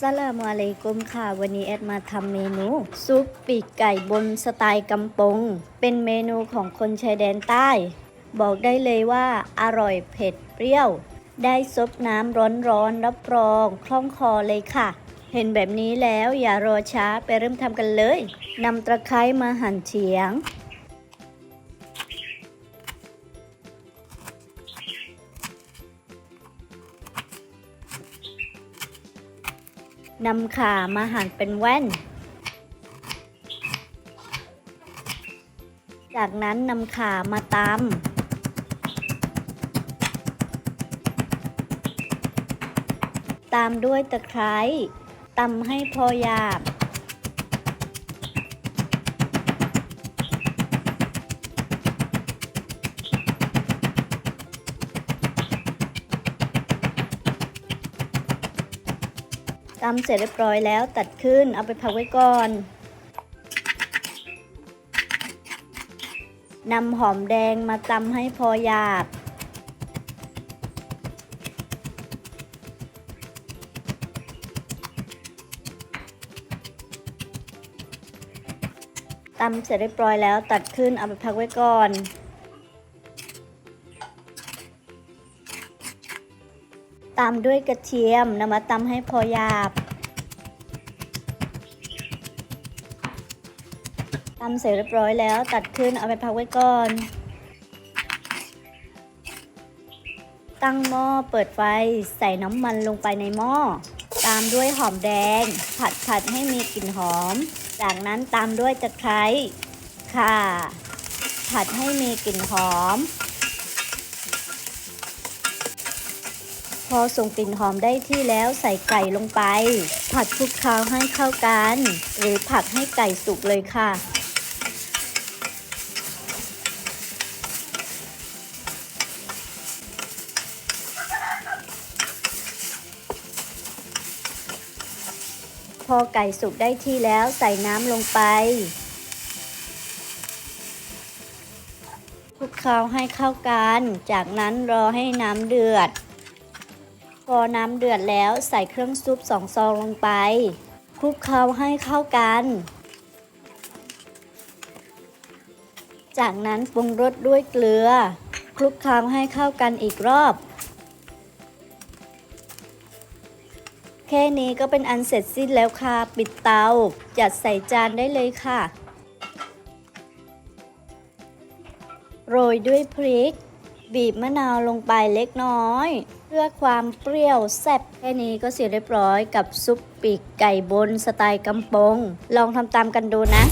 สลามอะลัยกุมค่ะ วันนี้แอดมาทำเมนูซุปปีกไก่บนสไตล์กำปง เป็นเมนูของคนชายแดนใต้ บอกได้เลยว่าอร่อยเผ็ดเปรี้ยว ได้ซดน้ำร้อนๆรับรองคล่องคอเลยค่ะ เห็นแบบนี้แล้วอย่ารอช้าไปเริ่มทำกันเลยนำตะไคร้มาหั่นเฉียง นำขามาหั่นเป็นแว่น จากนั้นนำขามาตำตามด้วยตะไคร้ตำให้พอหยาบ ตำเสร็จเรียบร้อยแล้วตัดขึ้นเอาไปพักไว้ก่อนนำหอมแดงมาตำให้พอหยาบ ตำเสร็จเรียบร้อยแล้วตัดขึ้นเอาไปพักไว้ก่อน ตามด้วยกระเทียมนำมาตำให้พอหยาบตำเสร็จเรียบร้อยแล้ว ตัดขึ้นเอาไปพักไว้ก่อน ตั้งหม้อเปิดไฟใส่น้ำมันลงไปในหม้อ ตามด้วยหอมแดง ผัดผัดให้มีกลิ่นหอม จากนั้นตามด้วยตะไคร้ข่าผัดให้มีกลิ่นหอม อส่งกลิ่นหอมได้ที่แล้วใส่ไก่ลงไป ผัดคลุกเคล้าให้เข้ากัน หรือผัดให้ไก่สุกเลยค่ะ พอไก่สุกได้ที่แล้วใส่น้ำลงไปคลุกเคล้าให้เข้ากัน จากนั้นรอให้น้ำเดือด อน้ำเดือดแล้วใส่เครื่องซุปสองซองลงไป คลุกเคล้าให้เข้ากัน จากนั้นปรุงรสด้วยเกลือ คลุกเคล้าให้เข้ากันอีกรอบ แค่นี้ก็เป็นอันเสร็จสิ้นแล้วค่ะ ปิดเตา จัดใส่จานได้เลยค่ะ โรยด้วยพริก บีบมะนาวลงไปเล็กน้อย เพื่อความเปรี้ยวแซ่บแค่นี้ก็เสร็จเรียบร้อยกับซุปปีกไก่บนสไตล์กำปง ลองทำตามกันดูนะ